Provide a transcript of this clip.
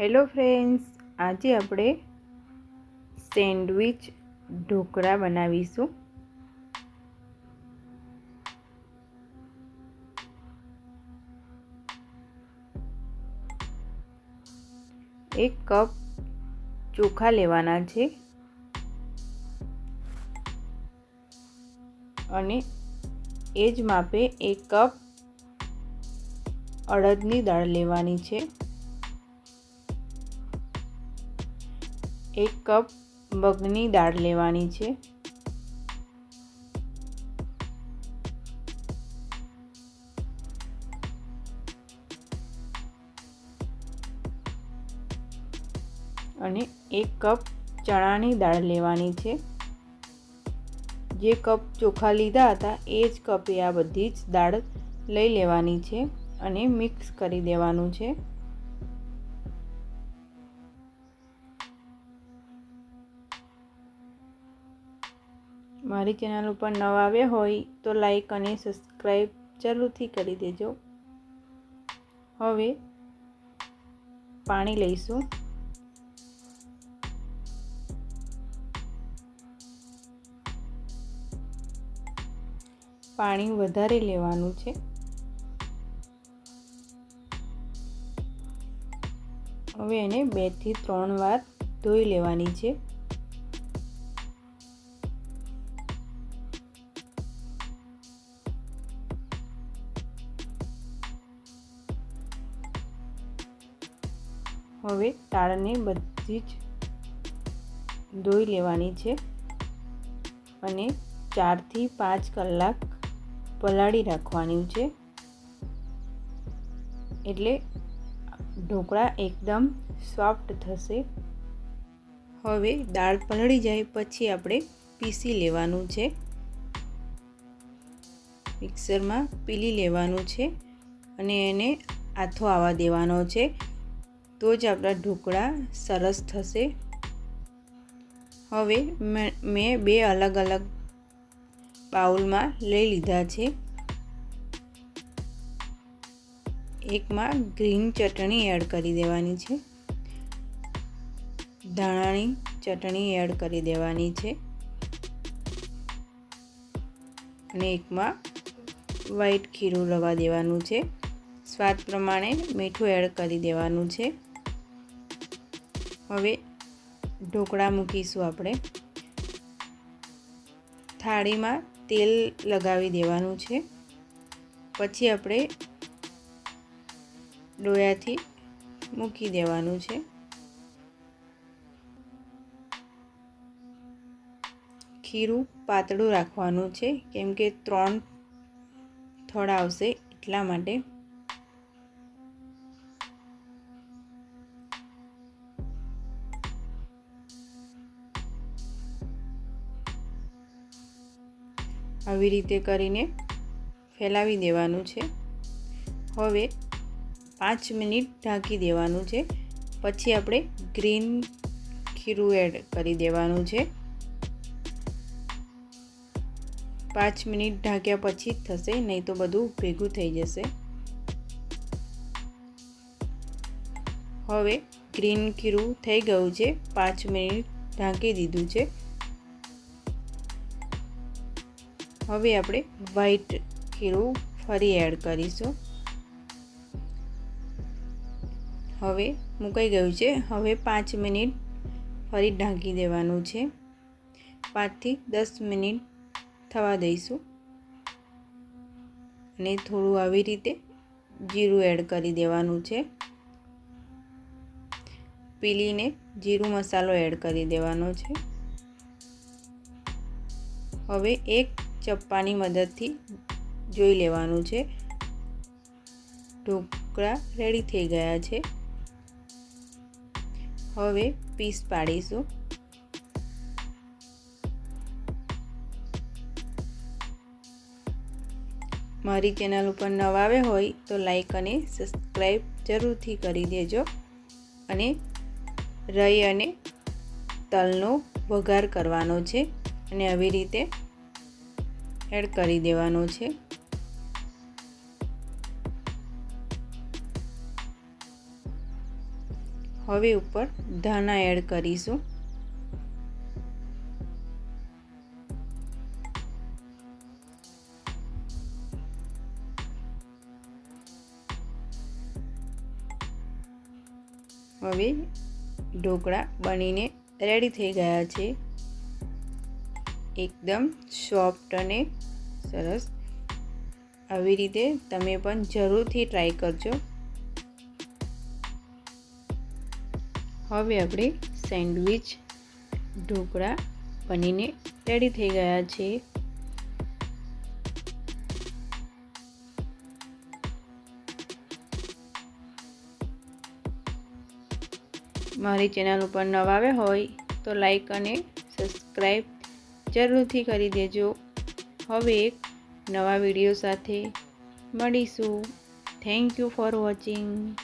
Hello friends, આજે આપણે sandwich dhokla બનાવીશું. એક કપ ચોખા લેવાના છે અને એ જ માપે એક કપ અડદની દાળ લેવાની છે. એક કપ મગની દાળ લેવાની છે. અને એક કપ ચણાની દાળ લેવાની છે. જે કપ ચોખા લીધા હતા, એ જ કપે આ બધી જ દાળ લઈ લેવાની છે અને મિક્સ કરી દેવાનું છે. મારી ચેનલ ઉપર નવા આવ્યા હોય તો લાઈક અને સબસ્ક્રાઈબ જરૂરથી કરી દેજો. હવે પાણી લઈશું. પાણી વધારે લેવાનું છે. હવે એને બેથી ત્રણ વાર ધોઈ લેવાની છે. હવે તાળને બધી જ ધોઈ લેવાની છે અને ચારથી પાંચ કલાક પલાળી રાખવાની છે. એટલે ઢોકળા એકદમ સોફ્ટ થશે. હવે દાળ પલળી જાય પછી આપણે પીસી લેવાનું છે. મિક્સરમાં પીલી લેવાનું છે અને એને આથો આવવા દેવાનો છે. તો જ આપણા ઢોકળા સરસ થશે. હવે મેં બે અલગ અલગ બાઉલમાં લઈ લીધા છે. એકમાં ગ્રીન ચટણી એડ કરી દેવાની છે. ધાણાની ચટણી એડ કરી દેવાની છે. અને એકમાં વ્હાઈટ ખીરું રવા દેવાનું છે. સ્વાદ પ્રમાણે મીઠું એડ કરી દેવાનું છે. હવે ઢોકળા મૂકીશું આપણે. થાળીમાં તેલ લગાવી દેવાનું છે. પછી આપણે ડોયાથી મૂકી દેવાનું છે. ખીરું પાતળું રાખવાનું છે, કેમ કે ત્રણ થળ આવશે એટલા માટે. આવી રીતે કરીને ફેલાવી દેવાનું છે. હવે પાંચ મિનિટ ઢાંકી દેવાનું છે. પછી આપણે ગ્રીન ખીરું એડ કરી દેવાનું છે. પાંચ મિનિટ ઢાંક્યા પછી જ થશે, નહીં તો બધું ભેગું થઈ જશે. હવે ગ્રીન ખીરું થઈ ગયું છે. પાંચ મિનિટ ઢાંકી દીધું છે. હવે આપણે વ્હાઈટ ખીરું ફરી એડ કરીશું. હવે મુકાઈ ગયું છે. હવે પાંચ મિનિટ ફરી ઢાંકી દેવાનું છે. પાંચથી દસ મિનિટ થવા દઈશું. અને થોડું આવી રીતે જીરું એડ કરી દેવાનું છે. પીલીને જીરું મસાલો એડ કરી દેવાનો છે. હવે એક ચપ્પાની મદદથી જોઈ લેવાનું છે. ઢોકળા રેડી થઈ ગયા છે. હવે પીસ પાડીશું. મારી ચેનલ ઉપર નવા આવે હોય તો લાઈક અને સબસ્ક્રાઈબ જરૂરથી કરી દેજો અને રહી અને તલનો વઘાર કરવાનો છે. અને આવી રીતે એડ કરી દેવાનો છે. હવે ઉપર ધાણા એડ કરીશું. હવે ઢોકળા બનીને રેડી થઈ ગયા છે. એકદમ સોફ્ટ અને સરસ. આવી રીતે તમે પણ જરૂરથી ટ્રાય કરજો. હવે આપણે સેન્ડવિચ ઢોકળા બનીને રેડી થઈ ગયા છે મારી ચેનલ ઉપર નવા આવ્યા હોય તો લાઈક અને સબસ્ક્રાઈબ જરૂરથી કરી દેજો. હવે એક નવા વીડિયો સાથે મળીશું. Thank you for watching